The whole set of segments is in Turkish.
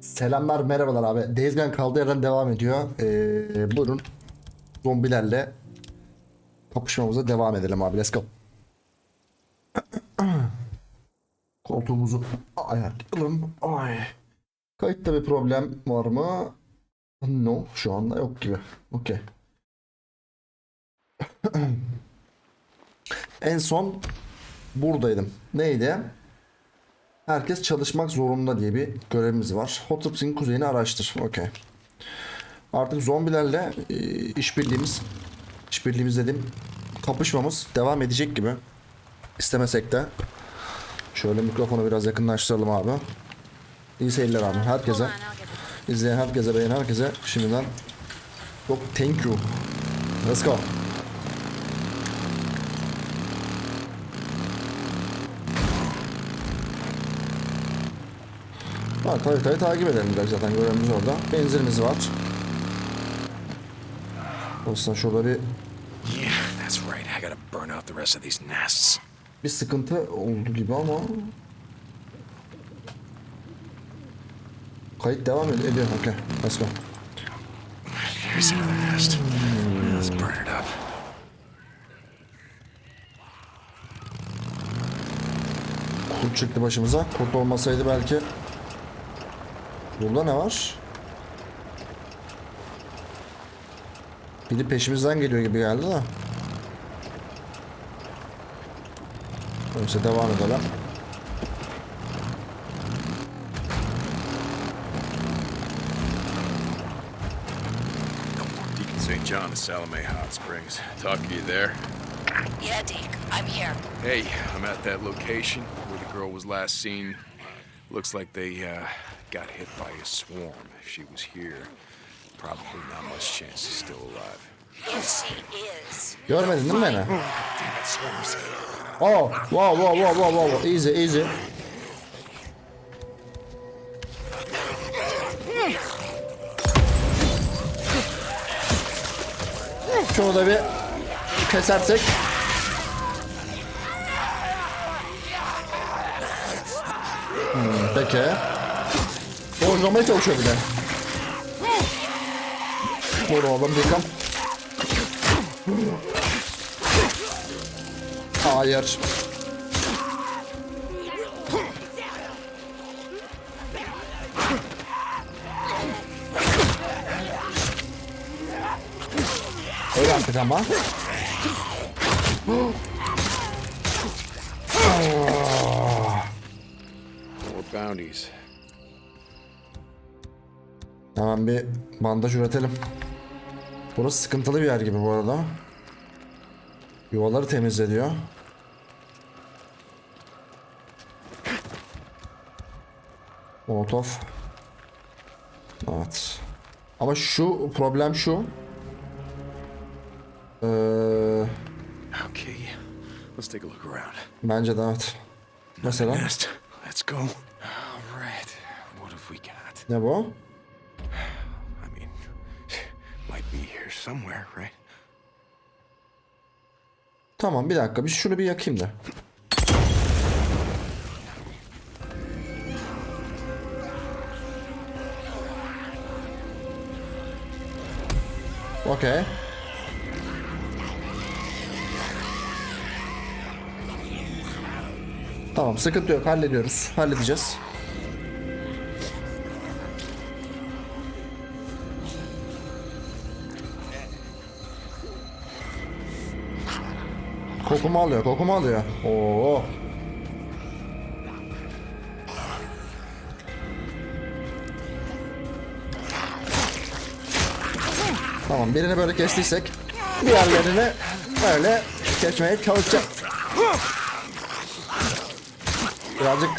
Selamlar merhabalar abi. Gone kaldığı yerden devam ediyor. Ee, buyurun. Zombilerle kapışmamıza devam edelim abi. Let's go. Koltuğumuzu ayarlayalım. Ay. Kayıtta bir problem var mı? No. Şu anda yok gibi. Okey. en son buradaydım. Neydi? Herkes çalışmak zorunda diye bir görevimiz var. Hotops'in kuzeyini araştır. Okey. Artık zombilerle e, işbirliğimiz, işbirliğimiz dedim, kapışmamız devam edecek gibi. İstemesek de. Şöyle mikrofonu biraz yakınlaştıralım abi. İyi seyirler abi. Herkese, izleyen herkese, beğenen herkese şimdiden çok thank you. Let's go. Ha, haritayı takip edelim biraz zaten görevimiz orada. Benzinimiz var. Olsun şurada bir Yeah, that's right. I gotta burn out the rest of these nests. bir sıkıntı oldu gibi ama kayıt devam ed- ediyor. Okey. Let's go. Here's another nest. Let's burn it up. Kurt çıktı başımıza. Kurt olmasaydı belki Burada ne var? Biri peşimizden geliyor gibi geldi de. Neyse devam edelim. Deacon St. John of Salome Hot Springs. Talk to you there. Yeah, Deke, I'm here. Hey, I'm at that location where the girl was last seen. Looks like they uh, got hit by a swarm. If she was here, probably not much chance she's still alive. If she is. Görmedin değil mi beni? Damn it, swarm's here. Oh, wow, wow, wow, wow, wow. Easy, easy. Şunu da bir kesersek. Hmm, peki. Borclamaya çalışıyor de. Vur oğlum Dikam. Hayır. Öyle artık ama. More bounties. Hemen bir bandaj üretelim. Burası sıkıntılı bir yer gibi bu arada. Yuvaları temizleniyor. Molotov. Evet. Ama şu problem şu. Ee, Okay, let's take a look around. bence de evet. Mesela. Let's go. All right. What have we got? ne bu? Somewhere, right? Tamam bir dakika biz şunu bir yakayım da. Okey. Tamam sıkıntı yok hallediyoruz. Halledeceğiz. Kokumu alıyor, kokumu alıyor. Oo. Tamam, birini böyle kestiysek diğerlerini böyle kesmeye çalışacağım. Birazcık.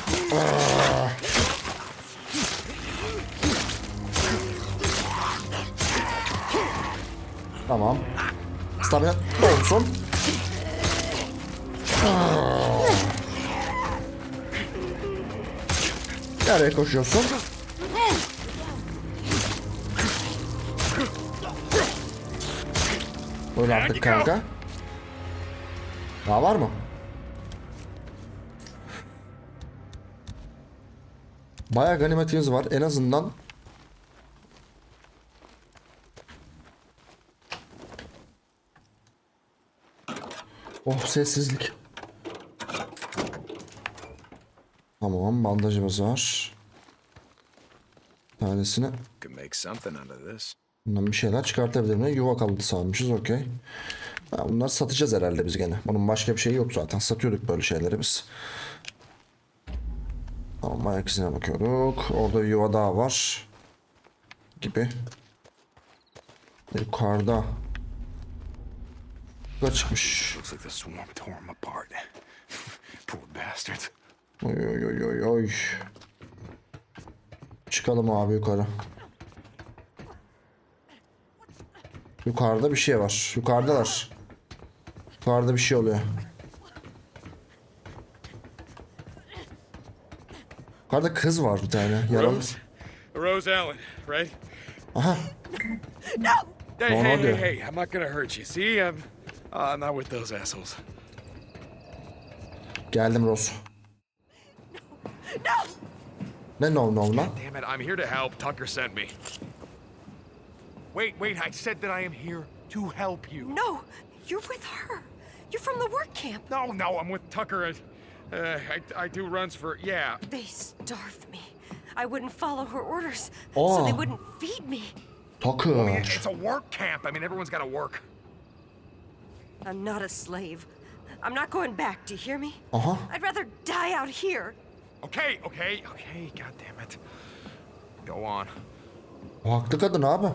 Tamam. Stamina olsun. Nereye koşuyorsun? Öyle artık kanka. Daha var mı? Bayağı ganimetimiz var. En azından Oh sessizlik. Tamam bandajımız var. Tanesini bundan bir şeyler çıkartabilirim. Ne yuva kalıntısı almışız okey. Ha, Bunları satacağız herhalde biz gene. Bunun başka bir şeyi yok zaten. Satıyorduk böyle şeyleri biz. Tamam ayak izine bakıyorduk. Orada bir yuva daha var. Gibi. Yukarıda. Yukarı çıkmış. Poor bastards. Oy oy oy oy oy. Çıkalım abi yukarı. Yukarıda bir şey var. Yukarıdalar. Yukarıda bir şey oluyor. Yukarıda kız var bir tane. Yaralı. Rose? Rose Allen, right? Aha. Hey, Going hey, hey, there? hey, I'm not gonna hurt you. See, I'm uh, not with those assholes. Geldim Rose. Ne no no lan? Damn it, I'm here to help. Tucker sent me. Wait, wait, I said that I am here to help you. No, you're with her. You're from the work camp. No, no, I'm with Tucker. Uh, I, I do runs for, yeah. They starved me. I wouldn't follow her orders, Oh. so they wouldn't feed me. Takır. It's a work camp. I mean, everyone's got to work. I'm not a slave. I'm not going back, do you hear me? Uh-huh. I'd rather die out here. Okay, okay, okay, god damn it. Go on. O haklı kadın abi.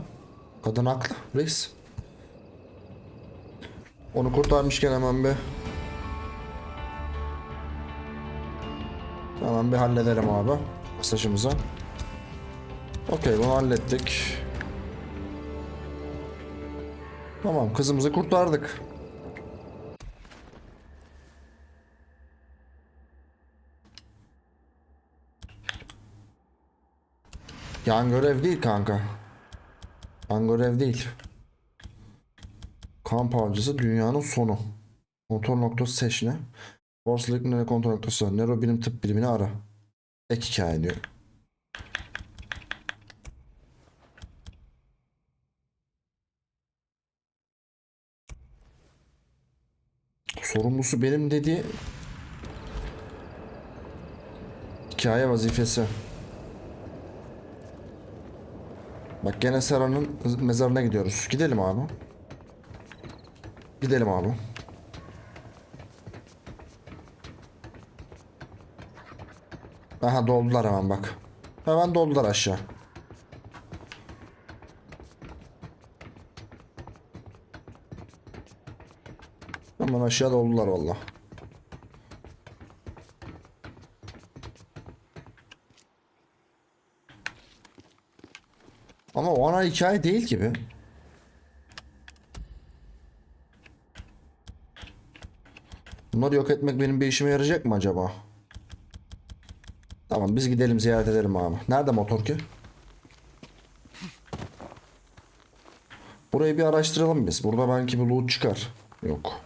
Kadın haklı. Reis. Onu kurtarmışken hemen bir Hemen bir hallederim abi. Mesajımızı. Okey bunu hallettik. Tamam kızımızı kurtardık. Yan görev değil kanka. Yan görev değil. Kamp avcısı dünyanın sonu. Kontrol noktası seç ne? Force Nere kontrol noktası. Nero bilim tıp bilimini ara. Ek hikaye diyor. Sorumlusu benim dediği hikaye vazifesi. Bak gene Sera'nın mezarına gidiyoruz. Gidelim abi. Gidelim abi. Aha doldular hemen bak. Hemen doldular aşağı. Hemen aşağı doldular valla. Ama o ana hikaye değil gibi. Bunları yok etmek benim bir işime yarayacak mı acaba? Tamam biz gidelim ziyaret edelim abi. Nerede motor ki? Burayı bir araştıralım biz. Burada belki bir loot çıkar. Yok.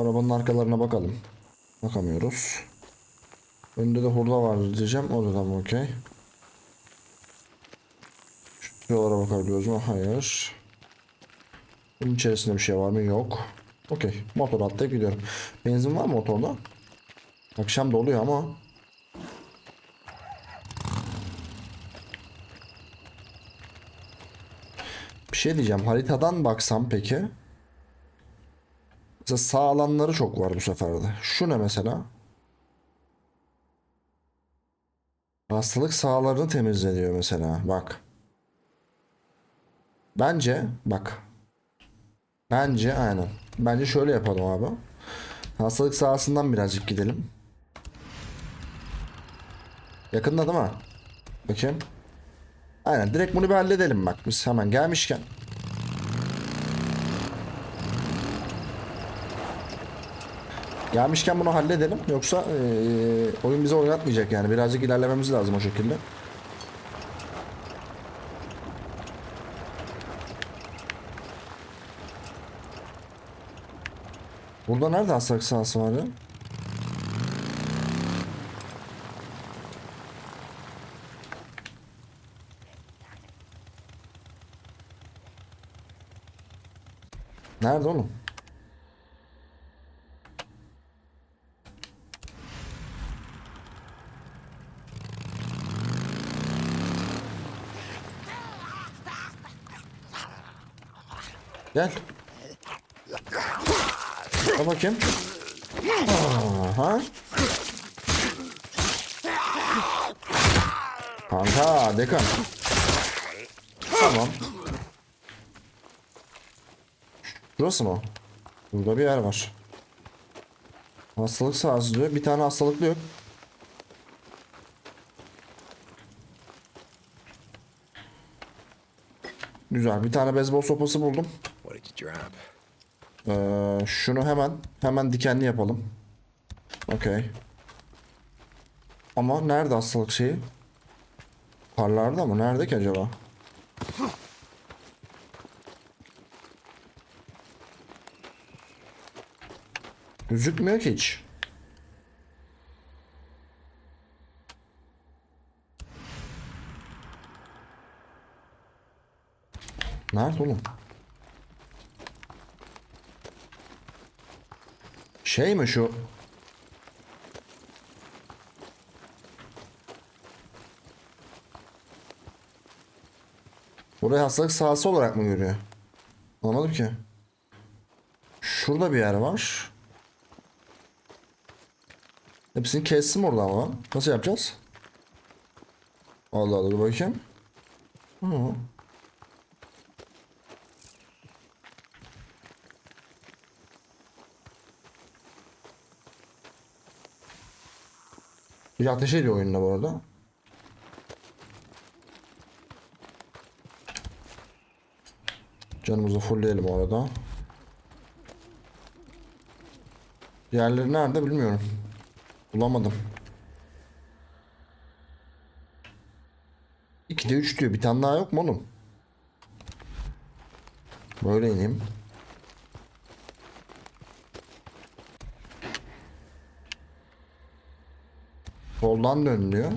Arabanın arkalarına bakalım. Bakamıyoruz. Önde de hurda var diyeceğim. O da tamam okey. Şuralara bakabiliyoruz mu? Hayır. Bunun içerisinde bir şey var mı? Yok. Okey. Motor atlayıp gidiyorum. Benzin var mı motorda? Akşam doluyor ama. Bir şey diyeceğim. Haritadan baksam peki. Mesela sağ alanları çok var bu seferde. Şu ne mesela? Hastalık sahalarını temizliyor mesela. Bak. Bence bak. Bence aynen. Bence şöyle yapalım abi. Hastalık sahasından birazcık gidelim. Yakında değil mi? Bakayım. Aynen direkt bunu bir halledelim bak biz hemen gelmişken. Gelmişken bunu halledelim. Yoksa eee, oyun bize oynatmayacak yani. Birazcık ilerlememiz lazım o şekilde. Burada nerede hastalık sahası var? Nerede oğlum? Gel. Al bakayım. Aha. Kanka dekan. Tamam. Burası mı? Burada bir yer var. Hastalık sahası diyor. Bir tane hastalıklı yok. Güzel. Bir tane beyzbol sopası buldum. Ee, şunu hemen hemen dikenli yapalım. Okey. Ama nerede hastalık şeyi? Parlarda mı? Nerede ki acaba? Gözükmüyor ki hiç. Nerede oğlum? Şey mi şu? Burayı hastalık sahası olarak mı görüyor? Anlamadım ki. Şurada bir yer var. Hepsini kestim orada ama. Nasıl yapacağız? Allah Allah bakayım. Hı. Bir ateş ediyor oyunda bu arada. Canımızı fullleyelim orada. Diğerleri nerede bilmiyorum. Bulamadım. 2'de 3 diyor. Bir tane daha yok mu oğlum? Böyle ineyim. Soldan dön diyor.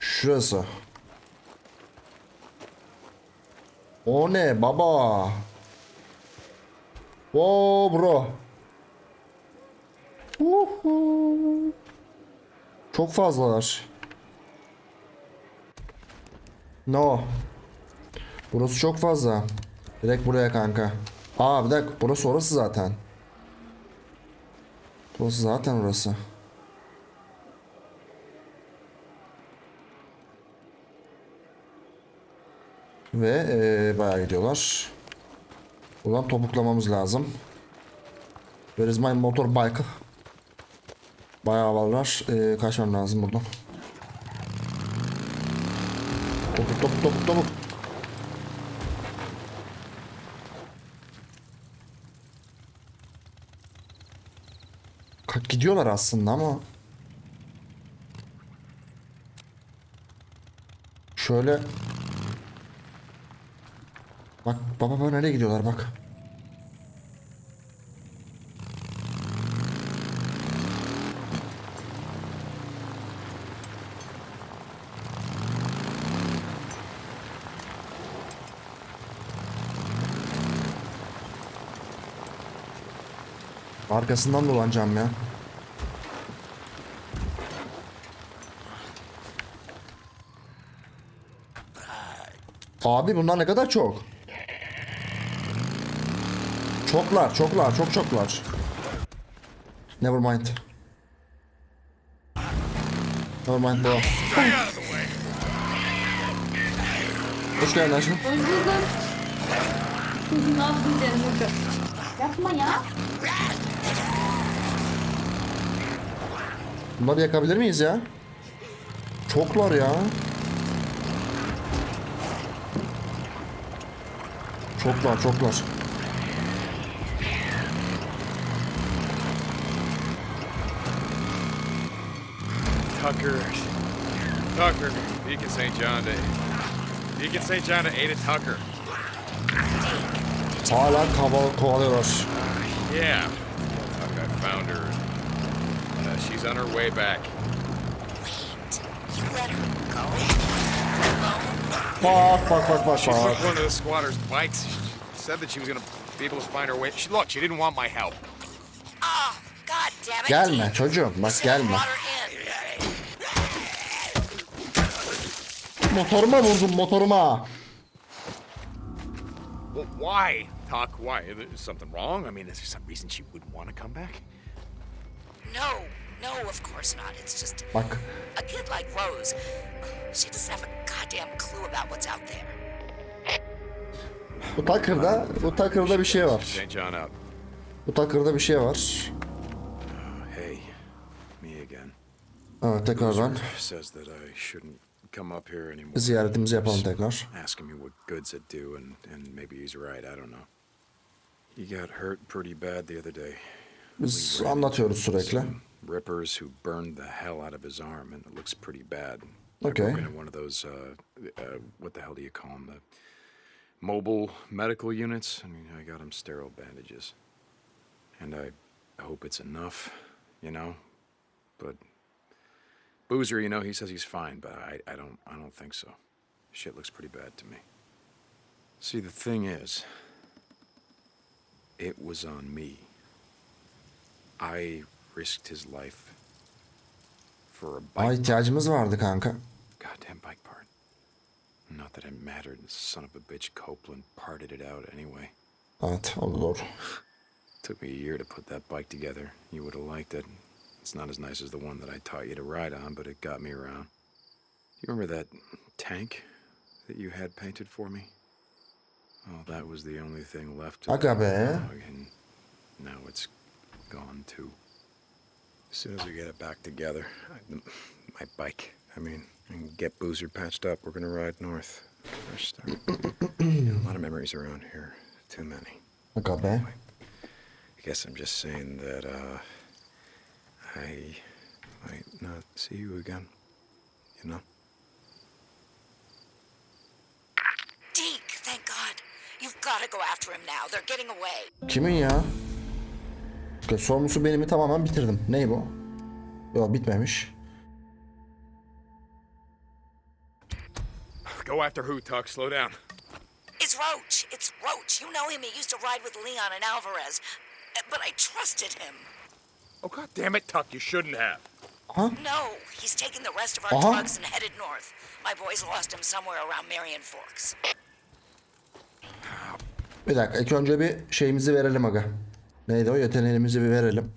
Şurası. O ne baba? Wow bro. Uhu. Çok fazlalar. No. Burası çok fazla. Direkt buraya kanka. Aa bir dakika burası orası zaten. Burası zaten orası. Ve eee bayağı gidiyorlar. Buradan topuklamamız lazım. Where is my motorbike? Bayağı havalılar. Eee kaçmam lazım buradan. Topuk topuk topuk topuk. Gidiyorlar aslında ama. Şöyle. Bak baba nereye gidiyorlar bak. Arkasından dolanacağım ya. Abi bunlar ne kadar çok? Çoklar, çoklar, çok çoklar. Never mind. Never mind bro. Hoş geldin aşkım. Öldürdüm. Ne yaptın canım? Yapma ya. Bunları yakabilir miyiz ya? Çoklar ya. Çoklar, çoklar. Tucker. Tucker. Deacon St. John to. Deacon St. John to Ada Tucker. Hala kovalıyorlar. Yeah. She's on her way back. wait? You let her go? Alone? Bak bak bak bak She bak. took one of the squatters' bikes. She said that she was gonna be able to find her way. She look, she didn't want my help. Oh, god damn it. Gelme Deke. çocuğum You bak gelme. brought her in. Motoruma vurdum motoruma. Well, why? Talk, why? Is something wrong? I mean, is there some reason she wouldn't want to come back? No, no, of course not. It's just Bak a kid like Rose. She doesn't have a goddamn clue about what's out there. bu takırda bu takırda bir şey var. St. John out. Bu takırda bir şey var. Hey, me again. Evet tekrardan Says that I shouldn't come up here anymore. ziyaretimizi yapalım tekrar. Asking me what good's it do, and, and maybe he's right. I don't know. He got hurt pretty bad the other day. Biz anlatıyoruz sürekli. Rippers who burned the hell out of his arm, and it looks pretty bad. Okay. I into one of those, uh, uh, what the hell do you call them? The mobile medical units. I mean, I got him sterile bandages, and I, I hope it's enough, you know. But Boozer, you know, he says he's fine, but I, I don't, I don't think so. Shit looks pretty bad to me. See, the thing is, it was on me. I risked his life for a bike. Aa ihtiyacımız vardı kanka. goddamn bike part. Not that it mattered. The son of a bitch Copeland parted it out anyway. Evet o da doğru. Took me a year to put that bike together. You would have liked it. It's not as nice as the one that I taught you to ride on, but it got me around. You remember that tank that you had painted for me? Oh, that was the only thing left. of Aga that be. dog, And now it's gone too. As soon as we get it back together, I, my bike, I mean, and get Boozer patched up, we're gonna ride north. Fresh start. a lot of memories around here. Too many. Aga be. I guess I'm just saying that uh, I might not see you again. You know? Deke, thank God. You've got to go after him now. They're getting away. Kimin ya? Sorumlusu benimi tamamen bitirdim. Ney bu? Yok bitmemiş. Go after who, Tuck? Slow down. It's Roach. It's Roach. You know him. He used to ride with Leon and Alvarez. Uh, But I trusted him. Oh, God damn it, Tuck. You shouldn't have. No, he's taken the rest of our Uh-huh. drugs and headed north. My boys lost him somewhere around Marion Forks. Bir dakika ilk önce bir şeyimizi verelim aga. Neydi o yeteneğimizi bir verelim.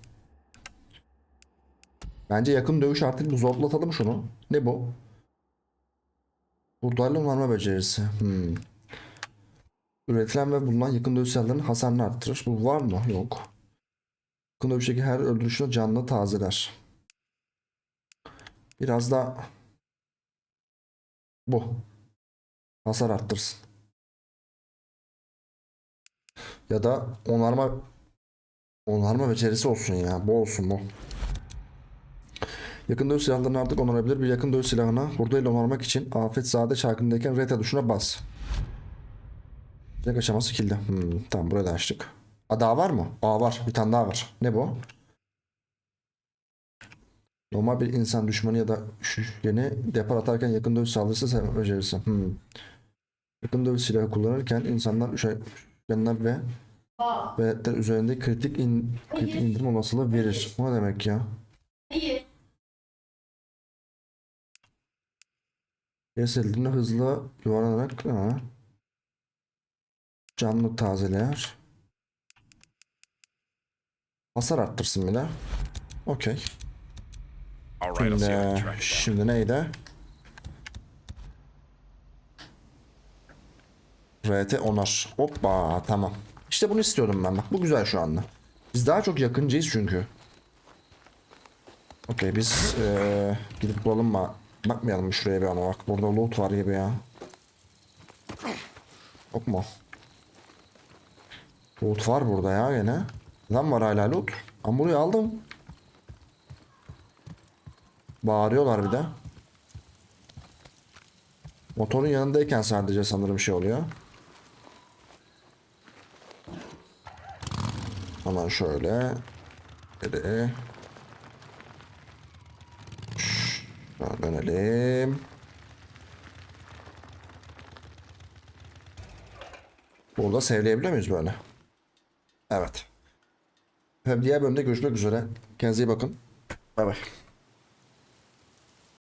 Bence yakın dövüş artık bir zorlatalım şunu. Ne bu? Buradayla onarma becerisi. Hmm. Üretilen ve bulunan yakın dövüş silahlarının hasarını arttırır. Bu var mı? Yok. Yakın dövüşteki her öldürüşünü canlı tazeler. Biraz da bu. Hasar arttırsın. Ya da onarma onarma becerisi olsun ya. Bu olsun bu. Yakın dövüş silahlarını artık onarabilir. Bir yakın dövüş silahına hurdayla onarmak için afet zade çarkındayken RT tuşuna bas. Direkt aşaması kilde. Hmm, tamam burayı da açtık. Aa daha var mı? Aa var. Bir tane daha var. Ne bu? Normal bir insan düşmanı ya da üçgeni depar atarken yakın dövüş saldırısı sevme becerisi. Hmm. Yakın dövüş silahı kullanırken insanlar üçgenler ve Veletler üzerinde kritik, in, kritik indirim olasılığı verir. O ne demek ya? hayır. Kesildiğinde hızlı yuvarlanarak ha. Canlı tazeleyer. Hasar arttırsın bile. Okey. Şimdi, şimdi neydi? RT onar. Hoppa tamam. İşte bunu istiyordum ben bak. Bu güzel şu anda. Biz daha çok yakıncıyız çünkü. Okey biz eee, gidip bulalım mı? Bakmayalım mı şuraya bir ana bak. Burada loot var gibi ya. Yok mu? Loot var burada ya gene. Lan var hala loot. Ben burayı aldım. Bağırıyorlar bir de. Motorun yanındayken sadece sanırım şey oluyor. Hemen şöyle. Geri. Şöyle dönelim. Burada sevleyebiliyor muyuz böyle? Evet. Diğer bölümde görüşmek üzere. Kendinize iyi bakın. Bay bay.